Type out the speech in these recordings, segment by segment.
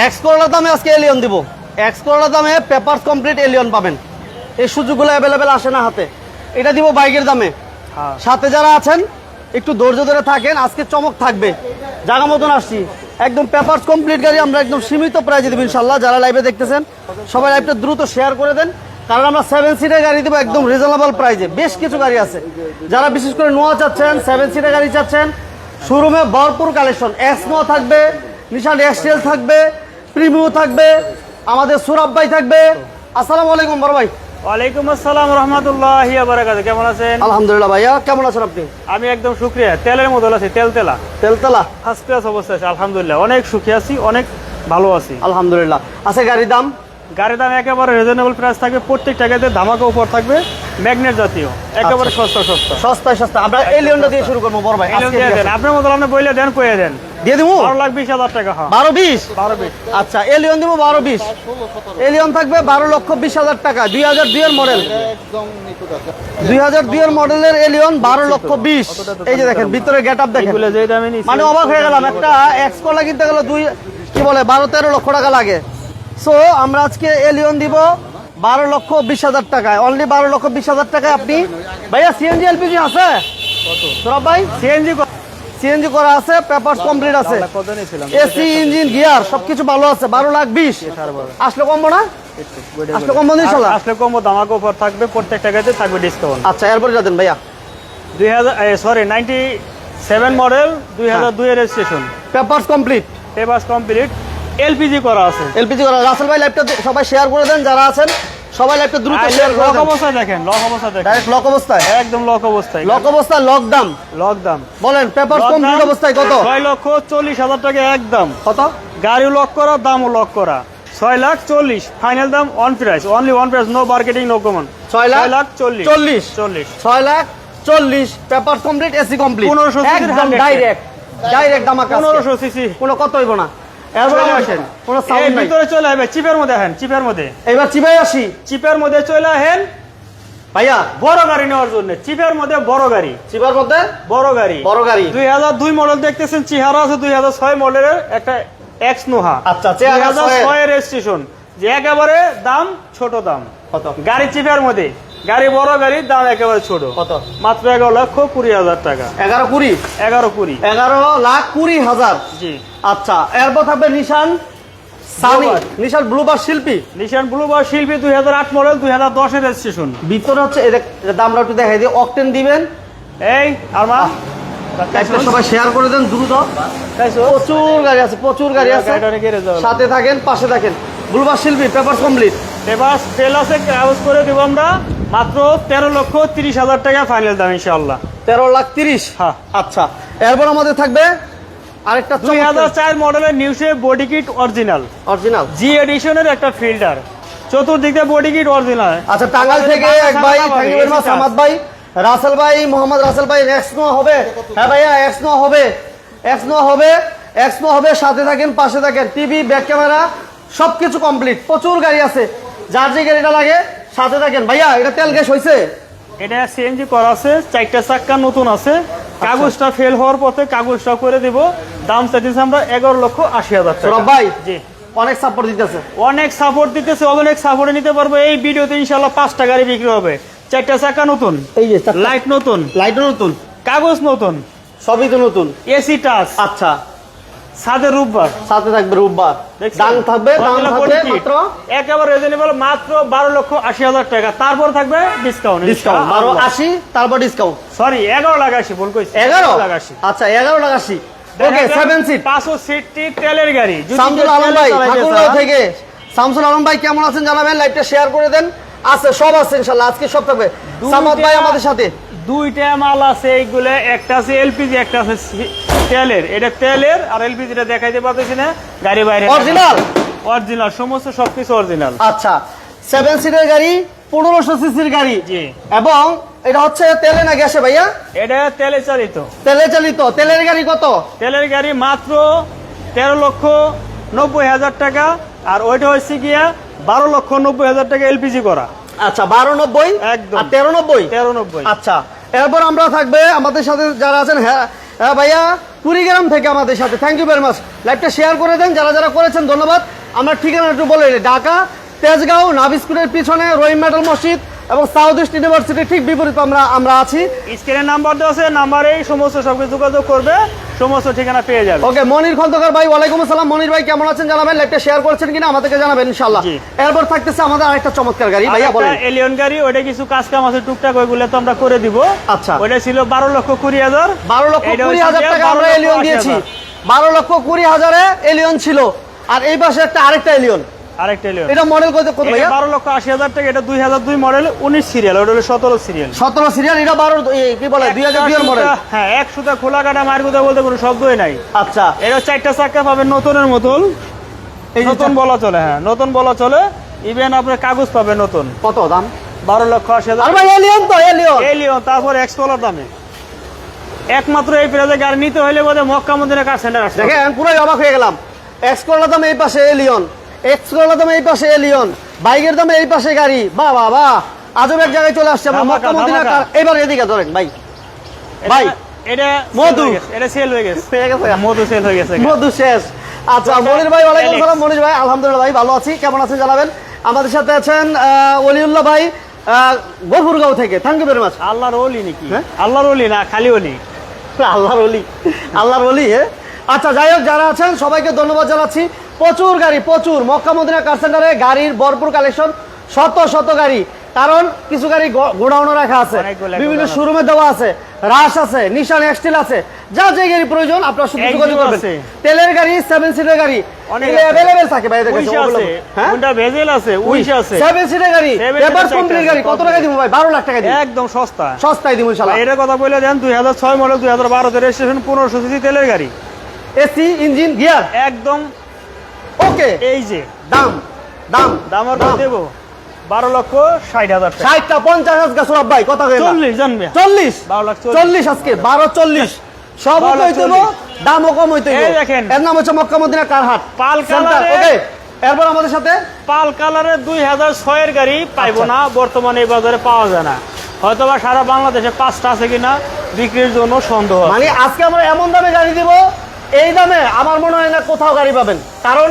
X করোলার দামে আজকে Allion দিব। এক্স করোলার দামে পেপার কমপ্লিট এলিয়ন পাবেন। এই সুযোগগুলো অ্যাভেলেবেল আসে না হাতে। এটা দিব বাইকের দামে। হ্যাঁ। সাথে যারা আছেন একটু ধৈর্য ধরে থাকেন আজকে চমক থাকবে। জায়গা মতন আসছি। একদম পেপার কমপ্লিট গাড়ি আমরা একদম সীমিত প্রাইজে দেবো ইনশাল্লাহ যারা লাইভে দেখতেছেন সবাই লাইভটা দ্রুত শেয়ার করে দেন। কারণ আমরা সেভেন সিটের গাড়ি দেবো একদম রিজনেবল প্রাইজে বেশ কিছু গাড়ি আছে। যারা বিশেষ করে নোয়া চাচ্ছেন সেভেন সিটের গাড়ি চাচ্ছেন শোরুমে ভরপুর কালেকশন এক্সমো থাকবে নিশান এক্সটেল থাকবে প্রিমিও থাকবে আমাদের সুরাব ভাই থাকবে। আসসালামু আলাইকুম বড় ভাই। ওয়ালাইকুম আসসালাম রহমতুল্লাহ বারাকাত কেমন আছেন? আলহামদুলিল্লাহ ভাইয়া কেমন আছেন আপনি? আমি একদম সুক্রিয়া তেলের মতো আছি তেল তেলা তেলতলা? ফার্স্ট ক্লাস অবস্থা আছে আলহামদুলিল্লাহ। অনেক সুখী আছি অনেক ভালো আছি। আলহামদুলিল্লাহ। আছে গাড়ির দাম? গাড়ির দাম একেবারে রিজনেবল প্রাইস থাকবে প্রত্যেকটা গাড়িতে ধামাকা উপর থাকবে ম্যাগনেট জাতীয় একেবারে সস্তা সস্তা। সস্তায় সস্তা। আমরা এলিয়নটা দিয়ে শুরু করব বড় ভাই আপনার মতো আপনি বইলে দেন কয়ে দেন। দিয়ে দিবো? বারো লাখ বিশ হাজার টাকা হ্যাঁ। বারো বিশ? বারো বিশ। আচ্ছা এলিয়ন দিব বারো বিশ। এলিয়ন থাকবে বারো লক্ষ বিশ হাজার টাকা দুই হাজার দুই এর মডেল দুই হাজার দুই এর মডেলের এলিয়ন বারো লক্ষ বিশ। এই যে দেখেন ভিতরে গেট আপ দেখেন। মানে অবাক হয়ে গেলাম একটা এক্স কলা কিনতে গেলে দুই কি বলে বারো তেরো লক্ষ টাকা লাগে। সো আমরা আজকে এলিয়ন দিব বারো লক্ষ বিশ হাজার টাকায়। অনলি বারো লক্ষ বিশ হাজার টাকায় আপনি ভাইয়া সিএনজি এলপিজি আছে? সৌরভ ভাই সিএনজি সিএনজি করা আছে পেপার কমপ্লিট আছে। এসি ইঞ্জিন গিয়ার সবকিছু ভালো আছে। বারো লাখ বিশ। আসলে কমবো না? আসলে কমবো ইনশাল্লাহ। আসলে কম ধামাকা উপর থাকবে প্রত্যেকটা গাড়িতে থাকবে ডিসকাউন্ট আচ্ছা এরপরে যাবেন ভাইয়া। দুই হাজার সরি নাইনটি সেভেন মডেল দুই হাজার দুই registration paper complete papers complete LPG করা আছে। এলপিজি করা রাসেল ভাই লাইভটা সবাই শেয়ার করে দেন যারা আছেন সবাই লাইভটা দ্রুত শেয়ার করে লক অবস্থায় দেখেন লক অবস্থায় দেখেন। ডাইরেক্ট লক অবস্থায়? একদম লক অবস্থায়। লক অবস্থায় লক দাম। লক দাম। বলেন পেপার কমপ্লিট অবস্থায় কত? ছয় লক্ষ চল্লিশ হাজার টাকা একদম। কত? গাড়ি লক করা দামও লক করা। ছয় লাখ চল্লিশ ফাইনাল দাম one price only one price no marketing no common ছয় লাখ লাখ চল্লিশ। চল্লিশ। চল্লিশ। ছয় লাখ চল্লিশ পেপার কমপ্লিট এসি কমপ্লিট 1500 সিসির একদম 100 ডাইরেক্ট ডাইরেক্ট দাম পনেরোশো সিসি কোনো কত হইব না। এরপরে আসেন। কোনো এই সাউন্ড নাই। ভিতরে চলে আসবে চিপের মধ্যে হেন চিপের মধ্যে। এবার চিবাই আসি। চিপের মধ্যে চলে হেন ভাইয়া বড় গাড়ি নেওয়ার জন্য। চিপের মধ্যে বড় গাড়ি। চিবার মধ্যে? বড় গাড়ি। বড় গাড়ি। দুই হাজার দুই মডেল দেখতেছেন চেহারা আছে দুই হাজার ছয় মডেলের একটা এক্স নোহা। আচ্ছা, দুই হাজার রেজিস্ট্রেশন যে একেবারে দাম ছোট দাম। কত? গাড়ি চিপের মধ্যে। গাড়ি বড় গাড়ির দাম একেবারে ছোট। কত? মাত্র এগারো লক্ষ কুড়ি হাজার টাকা। এগারো কুড়ি? এগারো কুড়ি। এগারো লাখ কুড়ি হাজার? জি। আচ্ছা এরপর থাকবে নিশান সানি নিশান ব্লুবার শিল্পী। নিশান ব্লু বা শিল্পী দুই হাজার আট মডেল দুই হাজার দশের রেজিস্ট্রেশন ভিতরে হচ্ছে দামটা একটু দেখাই দিয়ে অকটেন দিবেন। এই সবাই শেয়ার করে দেন দ্রুত। প্রচুর গাড়ি আছে প্রচুর গাড়ি আছে। সাথে থাকেন পাশে থাকেন। ব্লুবার শিল্পী পেপার কমপ্লিট। এবার তেল আছে কাগজ করে দেবো আমরা মাত্র তেরো লক্ষ তিরিশ হাজার টাকা ফাইনাল দাম ইনশাল্লাহ তেরো লাখ তিরিশ? হ্যাঁ। আচ্ছা এরপর আমাদের থাকবে আরেকটা দুই হাজার চার মডেলের নিউসে body kit original original G এডিশনের একটা ফিল্টার চতুর্দিকে বডি কিট অরিজিনাল আচ্ছা টাঙ্গাল থেকে এক ভাই সামাদ ভাই। রাসেল ভাই মোহাম্মদ রাসেল ভাই এক্স হবে। হ্যাঁ ভাইয়া এক্স হবে। এক্স নো হবে। এক্স নো হবে সাথে থাকেন পাশে থাকেন। টিভি ব্যাক ক্যামেরা সবকিছু কমপ্লিট প্রচুর গাড়ি আছে। যার যে গাড়িটা লাগে সাথে থাকেন। ভাইয়া এটা তেল গ্যাস হয়েছে এটা সিএনজি করা আছে চারটা চাক্কা নতুন আছে। কাগজটা ফেল হওয়ার পথে কাগজটা করে দিব। দাম চাইতেছে আমরা এগারো লক্ষ আশি হাজার টাকা। সৌরভ ভাই জি। অনেক সাপোর্ট দিতেছে। অনেক সাপোর্ট দিতেছে অনেক সাপোর্টে নিতে পারব। এই ভিডিওতে ইনশাল্লাহ পাঁচটা গাড়ি বিক্রি হবে। চারটা চাকা নতুন এই যে লাইট নতুন লাইটও নতুন? কাগজ নতুন সবই তো নতুন? এসি টাচ আচ্ছা। ছাদের রূপবার সাথে থাকবে দেখছেন? দাম থাকবে দাম থাকবে মাত্র? একেবারে রিজনেবল মাত্র বারো লক্ষ আশি হাজার টাকা। তারপর থাকবে ডিসকাউন্ট ডিসকাউন্ট বারো আশি তারপর ডিসকাউন্ট সরি এগারো লাখ আশি ভুল কইছি। এগারো? লাখ আশি। আচ্ছা এগারো লাখ আশি। ওকে সেভেন সিট পাঁচশো সিটটি তেলের গাড়ি। শামসুল আলম ভাই ঠাকুরগাঁও থেকে। শামসুল আলম ভাই কেমন আছেন জানাবেন? লাইভটা শেয়ার করে দেন। আছে সব আছে ইনশাল্লাহ। আজকে সব থাকবে। সামাদ ভাই আমাদের সাথে। দুইটা মাল আছে এইগুলো একটা আছে এলপিজি একটা আছে তেলের। এটা তেলের আর এলপিজিটা দেখাইতে পারতেছি না গাড়ি বাইরে অরিজিনাল অরিজিনাল সমস্ত সবকিছু অরিজিনাল আচ্ছা সেভেন সিটের গাড়ি পনেরোশো সিসির গাড়ি। এবং এটা হচ্ছে তেলে না গ্যাসে ভাইয়া? এটা তেলে চালিত। তেলে চালিত। তেলের গাড়ি কত? তেলের গাড়ি মাত্র তেরো লক্ষ নব্বই হাজার টাকা আর ওইটা হচ্ছে গিয়া বারো লক্ষ নব্বই হাজার টাকা এলপিজি করা। আচ্ছা বারো নব্বই একদম। তেরো নব্বই? তেরো নব্বই। আচ্ছা এরপর আমরা থাকবে আমাদের সাথে যারা আছেন হ্যাঁ হ্যাঁ ভাইয়া কুড়িগ্রাম থেকে আমাদের সাথে। থ্যাংক ইউ ভেরি মাচ লাইভটা শেয়ার করে দেন যারা যারা করেছেন ধন্যবাদ। আমরা ঠিকানা একটু বলে। ঢাকা তেজগাঁও নাভিস্কুলের পিছনে রহিম মেটাল মসজিদ। এবং সাউথ ইস্ট ইউনিভার্সিটির ঠিক বিপরীত আমরা আমরা আছি। স্ক্রিনের নাম্বার দেওয়া আছে নাম্বারেই সমস্ত সব কিছু যোগাযোগ করবে সমস্ত ঠিকানা পেয়ে যাবে। ওকে মনির খন্দকার ভাই ওয়ালাইকুম আসসালাম। মনির ভাই কেমন আছেন জানাবেন? লাইভটা শেয়ার করছেন কিনা আমাদেরকে জানাবেন ইনশাআল্লাহ। এরপর থাকতেছে আমাদের আরেকটা চমৎকার গাড়ি। ভাইয়া বলেন। এলিয়ন গাড়ি ওইটা কিছু কাজ কাম আছে টুকটাক ওইগুলো তো আমরা করে দিব। আচ্ছা। ওইটা ছিল বারো লক্ষ কুড়ি হাজার। বারো লক্ষ এটা কুড়ি হচ্ছে হাজার টাকা আমরা এলিয়ন দিয়েছি। হাজার। বারো লক্ষ কুড়ি হাজারে এলিয়ন ছিল। আর এই পাশে একটা আরেকটা এলিয়ন আরেকটা এলিয়ন। এটা মডেল কত কত ভাইয়া? বারো লক্ষ আশি হাজার টাকা এটা দুই হাজার দুই মডেল উনিশ সিরিয়াল ওটা হলো সতেরো সিরিয়াল সতেরো সিরিয়াল এটা বারো এই, কি বলে দুই হাজার দুই মডেল হ্যাঁ এক সুতা খোলা কাটা মার কথা বলতে কোনো শব্দই নাই। আচ্ছা। এটা চারটা চাক্কা পাবেন নতুনের মতন এই নতুন বলা চলে হ্যাঁ নতুন বলা চলে। ইভেন আপনার কাগজ পাবেন নতুন। কত দাম? বারো লক্ষ আশি হাজার। আর ভাই এলিয়ন তো এলিয়ন এলিয়ন তারপর এক্সপোলার দামে। একমাত্র এই প্রাইজে গাড়ি নিতে হলে বোধহয় মক্কা মন্দিরের কার সেন্টার আসবে দেখেন পুরোই অবাক হয়ে গেলাম। এক্স দাম এই পাশে এলিয়ন দাম এই পাশে এলিয়ন বাইকের দামে এই পাশে গাড়ি। বাহ বাহ বাহ আজব এক জায়গায় চলে আসছে আমরা মক্কা মদিনা কার এবার এদিকে ধরেন ভাই। ভাই এটা মধু। এটা সেল হয়ে গেছে। হয়ে গেছে। মধু সেল হয়ে গেছে। মধু শেষ। আচ্ছা মনির ভাই ওয়ালাইকুম সালাম মনির ভাই আলহামদুলিল্লাহ ভাই ভালো আছি। কেমন আছেন জানাবেন? আমাদের সাথে আছেন আহ, অলিউল্লাহ ভাই আহ, গফুরগাঁও থেকে। থ্যাংক ইউ ভেরি মাচ আল্লাহর ওলি নাকি? হ্যাঁ? আল্লাহর ওলি না খালি ওলি আল্লাহর অলি। আল্লাহর হ্যাঁ আচ্ছা যাই হোক যারা আছেন সবাইকে ধন্যবাদ জানাচ্ছি। প্রচুর গাড়ি প্রচুর। মক্কা মদিনা কার সেন্টারে গাড়ির ভরপুর কালেকশন শত শত গাড়ি। কারণ কিছু গাড়ি গোডাউনে রাখা আছে। বিভিন্ন শোরুমে দেওয়া আছে। রাশ আছে নিশান এক্সটিল আছে। যা যে গাড়ি প্রয়োজন আপনার শুধু যোগাযোগ করবেন। তেলের গাড়ি সেভেন সিটের গাড়ি। অ্যাভেলেবেল থাকে কাছে হ্যাঁ? ভেজেল আছে উইশ। আছে। সেভেন সিটের গাড়ি পেপার কমপ্লিট গাড়ি কত টাকা দিব ভাই? বারো লাখ টাকা দিব একদম সস্তা। সস্তায় দিব ইনশাল্লাহ এর কথা বলে দেন দুই হাজার ছয় মডেল দুই হাজার বারোতে রেজিস্ট্রেশন পনেরোশো সিসি তেলের গাড়ি। AC engine gear. একদম ওকে। এই যে। দাম দাম দাম আর। দেবো? বারো লক্ষ ষাট হাজার ষাটটা পঞ্চাশ হাজার সোরাব ভাই কথা চল্লিশ জানবে। চল্লিশ? বারো লাখ চল্লিশ। আজকে বারো চল্লিশ। সব হইতে দামও কম হইতে দেখেন। এর নাম হচ্ছে মক্কা মদিনা কারহাট। পাল কালারে- ওকে। এরপর আমাদের সাথে পাল কালারের দুই হাজার ছয়ের গাড়ি পাইবো আচ্ছা। না বর্তমানে এই বাজারে পাওয়া যায় না। হয়তোবা সারা বাংলাদেশে পাঁচটা আছে কিনা বিক্রির জন্য সন্দেহ। মানে আজকে আমরা এমন দামে গাড়ি দিব এই দামে আমার মনে হয় না কোথাও গাড়ি পাবেন। কারণ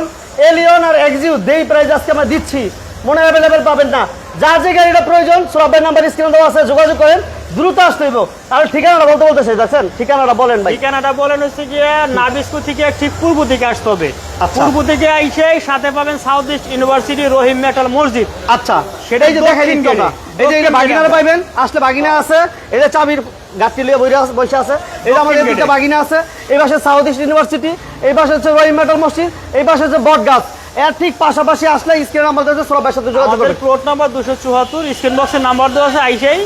এলিয়ন আর এক্সিউ যেই প্রাইস আজকে আমরা দিচ্ছি মনে হয় অ্যাভেলেবেল পাবেন না। যার যে গাড়িটা প্রয়োজন সোরাবের নাম্বার স্ক্রিনে দেওয়া আছে যোগাযোগ করেন দ্রুত আসতে হইব। আর ঠিকানাটা বলতে বলতে সেই দেখছেন? ঠিকানাটা বলেন ভাই। ঠিকানাটা বলেন হচ্ছে গিয়ে নাবিস্কু থেকে ঠিক পূর্ব দিকে আসতে হবে। আচ্ছা। পূর্ব দিকে আইসে সাথে পাবেন south east university Rahim metal মসজিদ। আচ্ছা সেটাই যে দেখাই গেটে। এই যে এটা বাগিনারা। পাইবেন? আসলে বাগিনা আছে এটা চাবির গাছটি লিয়ে বসে আছে এটা আমাদের দুটো বাগিনা আছে এই পাশে সাউথ ইস্ট ইউনিভার্সিটি এই পাশে হচ্ছে রহিম মেটাল মসজিদ এই পাশে হচ্ছে বট গাছ এর ঠিক পাশাপাশি আসলে স্ক্রিনে আমাদের সবার সাথে যোগাযোগ করবেন। প্লট নাম্বার দুশো চুয়াত্তর স্ক্রিন বক্সের নাম্বার দেওয়া আছে আইসেই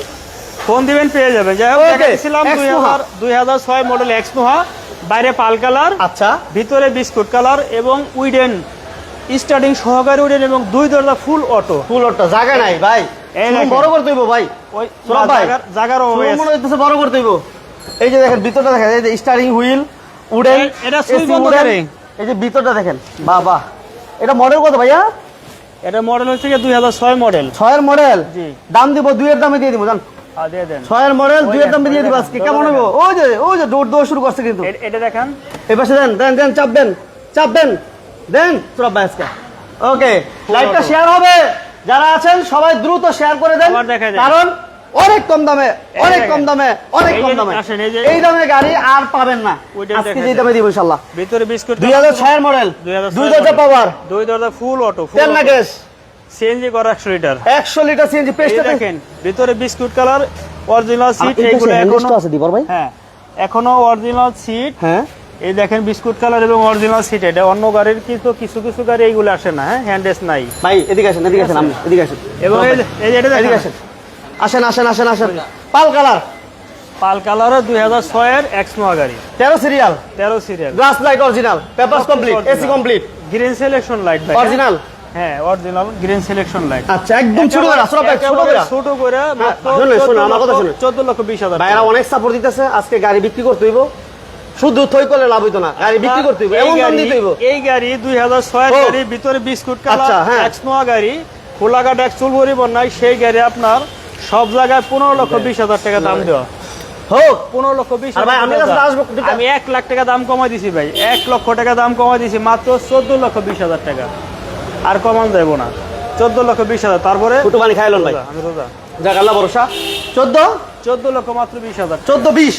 ফোন দিবেন পেয়ে যাবেন। যাই হোক দেখাচ্ছিলাম দুই হাজার দুই হাজার ছয় মডেল এক্স নোহা বাইরে পাল কালার আচ্ছা। ভিতরে বিস্কুট কালার এবং উইডেন স্টার্টিং সহকারী উইডেন এবং দুই দরজা ফুল অটো ফুল অটো জায়গা নাই ভাই। বড় করতে হইব ভাই। ওই ভাই, অভাবে মনে হইতেছে বড় করতে হইব। এই যে দেখেন ভিতরটা দেখেন এই যে স্টারিং হুইল উডেন এটা সুই বন্ধ। এই যে ভিতরটা দেখেন বাহ বাহ এটা মডেল কত ভাইয়া? এটা মডেল হচ্ছে দুই হাজার ছয় মডেল ছয়ের মডেল জি। দাম দিব দুইয়ের দামে দিয়ে দিব জান। ছয়ের মডেল দুইয়ের দেখ, দামে দিয়ে দিব আজকে। কেমন। হইব? ওই যে ওই যে দৌড় দৌড় শুরু করছে কিন্তু। এটা দেখান। এই পাশে দেন দেন দেন চাপ দেন। চাপ দেন। দেন সুরভ ভাই আজকে ওকে লাইভটা শেয়ার হবে। যারা আছেন সবাই দ্রুত শেয়ার করে দেন। কারণ অনেক কম দামে অনেক কম দামে অনেক কম দামে। এই দামে গাড়ি আর পাবেন না। আজকে যে দামে দিব ইনশাল্লাহ। ভিতরে বিস্কুট দুই হাজার ছয়ের মডেল 2006 দুই দরজা পাওয়ার দুই দরজা ফুল অটো তেল না গ্যাস সিএনজি করা একশো লিটার একশো লিটার সিএনজি এই পেস্টটা দেখেন ভিতরে বিস্কুট কালার অরিজিনাল সিট এইগুলো এখনও আছে দিবর ভাই। হ্যাঁ এখনও অরিজিনাল সিট হ্যাঁ। এই দেখেন বিস্কুট কালার এবং অরিজিনাল সিট এটা অন্য গাড়ির কিন্তু কিছু কিছু গাড়ি এইগুলো আসে না হ্যাঁ? হ্যান্ডেস নাই। ভাই এদিকে আসেন এদিকে আসেন আপনি এদিকে আসেন। এবং এই এটা এদিকে আসেন। আসেন আসেন আসেন আসেন। পাল কালার। পাল কালারের দুই হাজার ছয়ের এক্স নোয়া গাড়ি। তেরো সিরিয়াল। তেরো serial. Glass light original papers complete AC complete green selection light original হ্যাঁ অরিজিনাল গ্রিন সিলেকশন লাইট আচ্ছা একদম ছোট করে ছোট করে ছোট করে। ছোট করে শুনুন, শুনুন, আমার কথা লক্ষ- শুনুন। 14 লক্ষ বিশ হাজার ভাইরা অনেক সাপোর্ট দিতেছে আজকে গাড়ি বিক্রি করতে হইব। শুধু থই করলে লাভ হইতো না গাড়ি বিক্রি করতে হইব এমন দাম দিতে হইব। এই গাড়ি দুই হাজার ছয়ের ও। গাড়ি ভিতরে বিস্কুট কালার আচ্ছা, হ্যাঁ। এক্স নোয়া গাড়ি খোলাঘাট এক চুল পরিবহন নাই সেই গাড়ি আপনার সব জায়গায় পনেরো লক্ষ বিশ হাজার টাকা দাম দেওয়া। হোক। পনেরো লক্ষ বিশ আর ভাই, আমি কাছে। আসব। আমি এক লাখ টাকা দাম কমাই দিছি ভাই এক লক্ষ টাকা দাম কমাই দিছি মাত্র চোদ্দ লক্ষ বিশ হাজার টাকা। আর কমান যাইব না। চোদ্দ লক্ষ বিশ হাজার তারপরে ফুটু পানি খাইলন ভাই। আমি রোজা। যাক আল্লাহ ভরসা। চোদ্দ? চোদ্দ লক্ষ মাত্র বিশ হাজার চোদ্দ বিশ?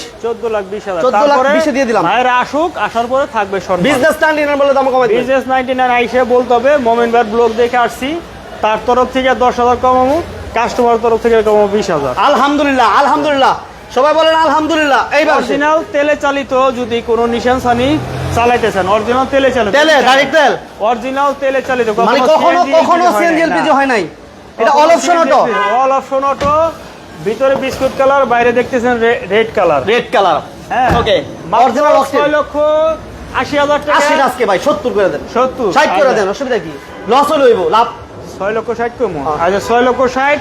লাখ বিশ হাজার। 14 লাখ 20 দিয়ে দিলাম। ভাইয়েরা আসুক আসার পরে থাকবে সম্মান বিজনেস স্ট্যান্ড বলে দাম কমাই দিবেন বিজনেস নাইনটি নাইন আইসে বলতে হবে মোমেন ভাই ব্লগ দেখে আসছি। তার তরফ থেকে দশ হাজার কাস্টমার তরফ থেকে কমাবো বিশ আলহামদুলিল্লাহ আলহামদুলিল্লাহ। সবাই বলেন আলহামদুলিল্লাহ। অরিজিনাল তেলে চালিত যদি কোনো নিশান সানি চালাইতেছেন অরিজিনাল তেলে চালিত। তেলে ডাইরেক্ট তেল। অরিজিনাল তেলে চালিত। মানে কখনো কখনো সিএনজি এলপিজি হয় নাই। এটা all option auto all option auto ভিতরে বিস্কুট কালার বাইরে দেখতেছেন রেড কালার। Red colour. হ্যাঁ ওকে অরিজিনাল অক্সিজেন লক্ষ আশি হাজার টাকা। আশি আজকে ভাই সত্তর করে দেন। সত্তর। ষাট করে দেন অসুবিধা কি? লস হলো হইব লাভ ছয় লক্ষ ষাট কমো। আচ্ছা ছয় লক্ষ ষাট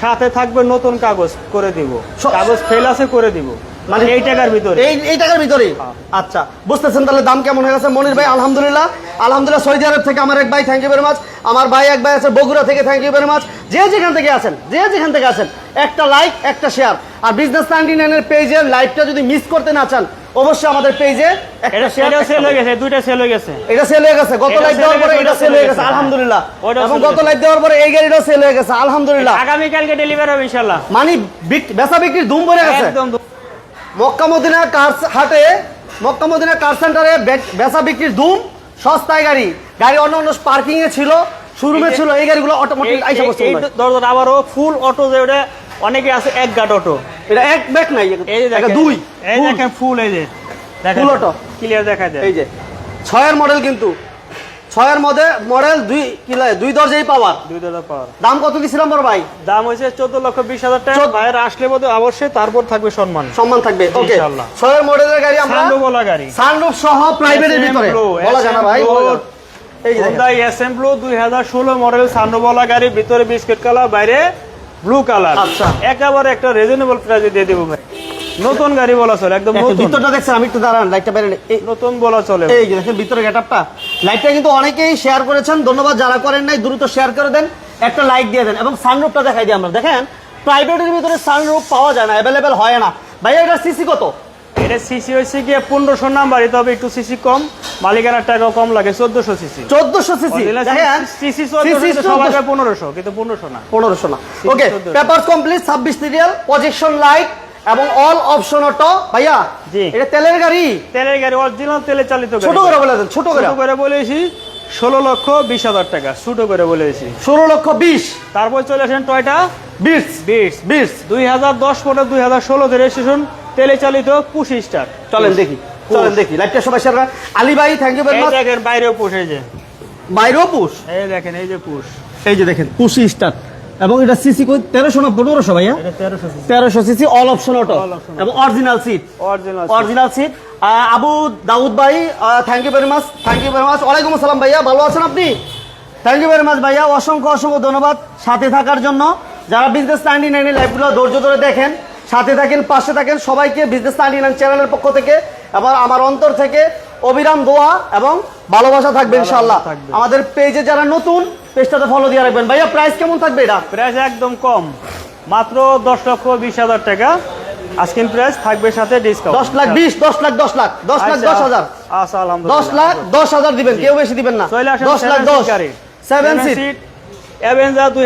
সাথে থাকবে নতুন কাগজ করে দিব। কাগজ ফেল আছে করে দিব। মানে এই টাকার ভিতরে? এই এই টাকার ভিতরে হ্যাঁ। আচ্ছা বুঝতেছেন তাহলে দাম কেমন হয়ে গেছে? মনির ভাই আলহামদুলিল্লাহ। আলহামদুলিল্লাহ সৌদি আরব থেকে আমার এক ভাই থ্যাংক ইউ ভেরি মাচ আমার ভাই এক ভাই আছে বগুড়া থেকে থ্যাংক ইউ ভেরি মাচ যে যেখান থেকে আছেন যে যেখান থেকে আছেন একটা লাইক একটা শেয়ার আর বিজনেস নাইনটি নাইনের পেজের লাইভটা যদি মিস করতে না চান অবশ্যই আমাদের পেজে এটা শেয়ার সেল হয়ে গেছে দুইটা সেল হয়ে গেছে। এটা সেল হয়ে গেছে গত লাইভ দেওয়ার পরে এটা সেল হয়ে গেছে। আলহামদুলিল্লাহ। এবং গত লাইভ দেওয়ার পরে এই গাড়িটাও সেল হয়ে গেছে আলহামদুলিল্লাহ। আগামী কালকে ডেলিভারি হবে ইনশাল্লাহ মানে বেচা বিক্রির ধুম পড়ে গেছে। একদম মক্কা মদিনা কার হাটে মক্কা মদিনা কার সেন্টারে বেচা বিক্রির ধুম সস্তায় গাড়ি। গাড়ি অন্য অন্য পার্কিং এ ছিল শোরুমে ছিল এই গাড়িগুলো অটোমেটিক আইসা এই দরজা আবারও ফুল অটো যে ওটা অনেকে আছে এক গাট অটো এটা এক ব্যাগ নাই এই যে দেখেন। দুই। এই দেখেন ফুল এই যে। Full auto। ক্লিয়ার দেখা যায় এই যে ছয়ের মডেল কিন্তু। ছয়ের মধ্যে মডেল দুই কি দুই দরজাই পাওয়ার। দুই দরজা পাওয়ার। দাম কত দিছিলাম বড় ভাই? দাম হয়েছে চোদ্দ লক্ষ বিশ হাজার টাকা। ভাইয়ের আসলে বোধ অবশ্যই তারপর থাকবে সম্মান। সম্মান থাকবে। ওকে ইনশাআল্লাহ। ছয়ের মডেলের গাড়ি আমরা বলা গাড়ি। সানরুফ সহ প্রাইভেটের ভিতরে। বলা যায় না SM ভাই। হোন্ডাই এসএম ব্লু দুই হাজার ষোলো মডেল বলা গাড়ি ভিতরে বিস্কিট কালার বাইরে ব্লু কালার আচ্ছা। একেবারে একটা রিজনেবল প্রাইসে দিয়ে দেবো ভাই। নতুন গাড়ি বলা চলে একদম ভিতরটা দেখছেন আমি একটু দাঁড়ান লাইটটা বেরেন এই নতুন বলা চলে। এই যে দেখেন ভিতরে গেটআপটা লাইটটা কিন্তু অনেকেই শেয়ার করেছেন ধন্যবাদ যারা করেন নাই দ্রুত শেয়ার করে দেন একটা লাইক দিয়ে দেন। এবং সানরুফটা দেখাই দিই আমরা। দেখেন প্রাইভেটের ভিতরে সানরুফ পাওয়া যায় না অ্যাভেলেবেল হয় না। ভাইয়া এটা সিসি কত? এটা সিসি হয়েছে গিয়ে পনেরোশো নাম্বারই তবে একটু সিসি কম। মালিকানার টাকাও কম লাগে চোদ্দশো সিসি চোদ্দশো সিসি দেখেন সিসি পনেরোশো কিন্তু পনেরোশো না। পনেরোশো না। ওকে 1400 পেপার কমপ্লিট ছাব্বিশ সিরিয়াল প্রজেকশন লাইট এবং অল অপশন অটো ভাইয়া জি। এটা তেলের গাড়ি? তেলের গাড়ি অরিজিনাল তেলে চালিত গাড়ি। ছোট করে বলে দেন ছোট করে। ছোট করে বলেছি ষোলো লক্ষ বিশ হাজার টাকা ছোট করে বলেছি ষোলো লক্ষ বিশ। তারপর চলে আসেন টয়টা? বিশ। বিশ। বিশ। দুই হাজার দশ মডেল দুই হাজার ষোলোতে রেজিস্ট্রেশন তেলে চালিত পুশি স্টার চলেন দেখি চলেন দেখি লাইটটা সবাই শেয়ার করেন। আলী ভাই থ্যাংক ইউ ভেরি এই মাচ দেখেন বাইরেও পুষ এই যে। বাইরেও পুশ এই দেখেন এই যে পুষ এই যে দেখেন পুশি স্টার এবং এটা সিসি তেরোশো না পনেরোশো ভাইয়া? এটা তেরোশো তেরোশো সিসি অল অপশন অটো এবং original seat original original seat Abu Daud ভাই thank you very much thank you very much ওয়ালাইকুম আসসালাম ভাইয়া ভালো আছেন আপনি? থ্যাংক ইউ ভেরি মাচ ভাইয়া অসংখ্য অসংখ্য ধন্যবাদ সাথে থাকার জন্য। যারা বিজনেস নাইনটি নাইনের লাইভগুলো ধৈর্য ধরে দেখেন সাথে থাকেন পাশে থাকেন সবাইকে বিজনেস নাইনটি নাইন চ্যানেলের পক্ষ থেকে এবং আমার অন্তর থেকে অবিরাম দোয়া এবং ভালোবাসা থাকবে ইনশাল্লাহ থাকবে। আমাদের পেজে যারা নতুন পেজটাতে ফলো দিয়ে রাখবেন। ভাইয়া প্রাইস কেমন থাকবে এটা? প্রাইস একদম কম। মাত্র দশ লক্ষ বিশ হাজার টাকা। আজকের প্রাইস থাকবে সাথে ডিসকাউন্ট দশ লাখ বিশ দশ লাখ দশ লাখ দশ লাখ দশ হাজার। আচ্ছা দশ লাখ দশ হাজার দিবেন কেউ বেশি দিবেন না। দশ লাখ দশ। সেভেন সিট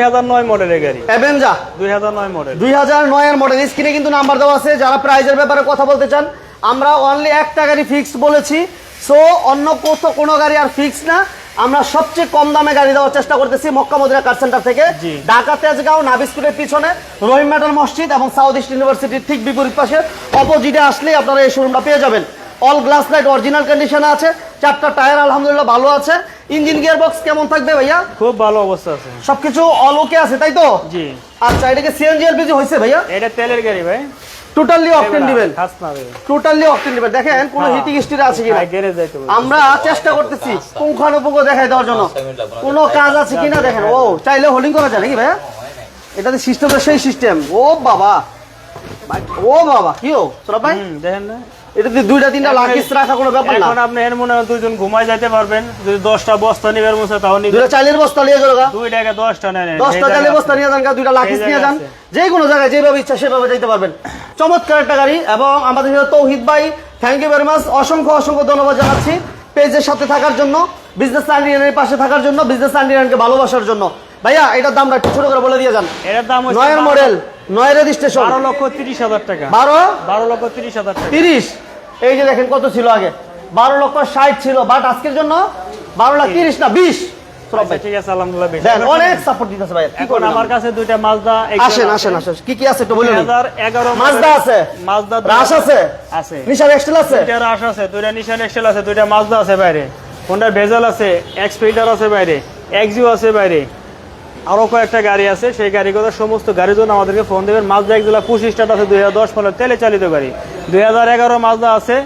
হাজার নয় মডেলের গাড়ি। অ্যাভেঞ্জা দুই হাজার নয় মডেল দুই হাজার নয়ের মডেল স্ক্রিনে কিন্তু নাম্বার দেওয়া আছে। যারা প্রাইজের ব্যাপারে কথা বলতে চান আমরা অনলি একটা গাড়ি ফিক্স বলেছি। সো অন্য কত কোনো গাড়ি আর ফিক্স না। আমরা সবচেয়ে কম দামে গাড়ি দেওয়ার চেষ্টা করতেছি মক্কা মদিনা কার সেন্টার থেকে। ঢাকা তেজগাঁও নাবিস্কুলের পিছনে রহিম মেটাল মসজিদ এবং সাউথ ইস্ট ইউনিভার্সিটির ঠিক বিপরীত পাশে। অপোজিটে আসলেই আপনারা এই শোরুমটা পেয়ে যাবেন। অল গ্লাস লাইট অরিজিনাল কন্ডিশনে আছে। চারটা টায়ার আলহামদুলিল্লাহ ভালো আছে। ইঞ্জিন গিয়ার বক্স কেমন থাকবে ভাইয়া? খুব ভালো অবস্থা আছে। সবকিছু অল ওকে আছে তাই তো? জি। আচ্ছা এটাকে সিএনজি এলপিজি হয়েছে ভাইয়া? এটা তেলের গাড়ি ভাই। টোটালি অপশন দিবেন। ভাই টোটালি অপশন দিবেন। দেখেন কোন হ্যাঁ। হিটিং স্টিল আছে কিনা? গ্যারেজ আমরা চেষ্টা করতেছি পুঙ্খানুপুঙ্খ দেখাই দেওয়ার জন্য। কোনো কাজ আছে কিনা দেখেন। ও চাইলে হোল্ডিং করা যায় নাকি ভাইয়া? এটাতে সিস্টেমটা সেই সিস্টেম ও বাবা। ভাই, ও বাবা কি ও? সোনা ভাই? দেখেন না। দুইটা তিনটা লাকিস রাখা কোনো ব্যাপার না। এখন আপনি এর মনে ঘুমায় যাইতে পারবেন। যদি বস্তা নিবেন মনে তাও নিবেন। দুইটা চাইলের বস্তা নিয়ে দুই টাকা নেন। বস্তা নিয়ে যান গা, দুইটা লাকিস নিয়ে যান। যে কোনো জায়গায় যেভাবে ইচ্ছা সেভাবে যেতে পারবেন। চমৎকার একটা গাড়ি এবং আমাদের তৌহিদ ভাই থ্যাংক ইউ ভেরি মাচ অসংখ্য অসংখ্য ধন্যবাদ জানাচ্ছি পেজের সাথে থাকার জন্য বিজনেস আন্ডিয়ানের পাশে থাকার জন্য বিজনেস ভালোবাসার জন্য। ভাইয়া এটার দামটা ছোট করে বলে দিয়ে যান। এটার দাম নয়ের মডেল নয়ের রেজিস্ট্রেশন বারো লক্ষ তিরিশ হাজার টাকা। বারো? বারো লক্ষ তিরিশ হাজার তিরিশ? এই যে দেখেন কত ছিল আগে? বারো লক্ষ ষাট ছিল বাট আজকের জন্য বারো লাখ তিরিশ না বিশ। ঠিক আছে আলহামদুলিল্লাহ বেশ। দেন এখন অনেক সাপোর্ট দিতেছে ভাই। এখন আমার কাছে দুইটা মাজদা আসেন আসেন আসেন। কি কি আছে একটু বলুন। মাজদা আছে। মাজদা রাশ আছে। আছে। নিশান এক্সটেল আছে। দুইটা রাশ আছে দুইটা নিশান এক্সেল আছে দুইটা মাজদা আছে বাইরে। হোন্ডা ভেজাল আছে আছে বাইরে এক্সিও আছে বাইরে। আরও কয়েকটা গাড়ি আছে, সেই গাড়িগুলো সমস্ত গাড়ির জন্য আমাদেরকে ফোন দেবেন। মাজদা একজোলা পুশ স্টার্ট আছে, দুই হাজার দশ তেলে চালিত গাড়ি। দুই হাজার এগারো মাজদা আছে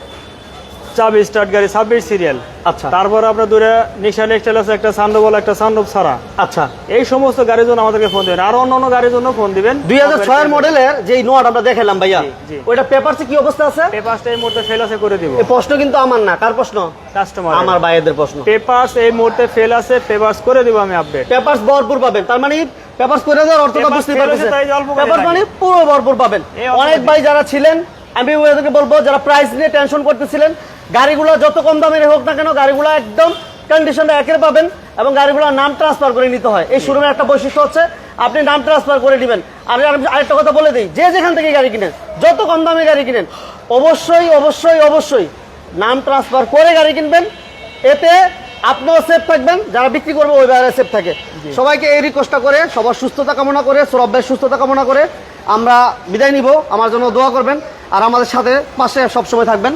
চাবি স্টার্ট গাড়ি ছাব্বিশ সিরিয়াল আচ্ছা। তারপর আপনার দুইটা নিশান এক্সেল আছে একটা সান্ডোবল একটা সান্ডোব ছাড়া। আচ্ছা। এই সমস্ত গাড়ির জন্য আমাদেরকে ফোন দেবেন। আর অন্য অন্য গাড়ির জন্য ফোন দিবেন। দুই হাজার ছয়ের মডেলের যে নোট আমরা দেখালাম ভাইয়া। ওইটা পেপারসে কি অবস্থা আছে? পেপারসটা এই মুহূর্তে ফেল আছে করে দিব। প্রশ্ন কিন্তু আমার না কার প্রশ্ন? কাস্টমার আমার ভাইয়েদের প্রশ্ন। পেপারস এই মুহূর্তে ফেল আছে পেপারস করে দিব আমি আপডেট পেপারস ভরপুর পাবেন তার মানে পেপারস করে দেওয়ার অর্থটা বুঝতে পারতেছেন। মানে পুরো ভরপুর পাবেন। অনেক ভাই যারা ছিলেন আমি ওদেরকে বলব যারা প্রাইস নিয়ে টেনশন করতেছিলেন গাড়িগুলো যত কম দামের হোক না কেন গাড়িগুলো একদম কন্ডিশনটা একের পাবেন এবং গাড়িগুলোর নাম ট্রান্সফার করে নিতে হয়। এই শোরুমের একটা বৈশিষ্ট্য হচ্ছে আপনি নাম ট্রান্সফার করে নেবেন। আর আমি আরেকটা কথা বলে দিই যে যেখান থেকে গাড়ি কিনেন যত কম দামে গাড়ি কিনেন অবশ্যই অবশ্যই অবশ্যই নাম ট্রান্সফার করে গাড়ি কিনবেন। এতে আপনিও সেফ থাকবেন যারা বিক্রি করবে ওই বাইরে সেফ থাকে। সবাইকে এই রিকোয়েস্টটা করে সবার সুস্থতা কামনা করে সৌরভ ভাইয়ের সুস্থতা কামনা করে আমরা বিদায় নিব। আমার জন্য দোয়া করবেন। আর আমাদের সাথে পাশে সবসময় থাকবেন।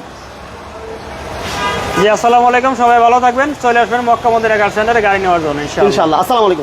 জি, আসসালামু আলাইকুম, সবাই ভালো থাকবেন। চলে আসবেন মক্কা মন্দিরের গাড়ি সেন্টারে গাড়ি নেওয়ার জন্য ইনশাআল্লাহ, আসসালামু আলাইকুম।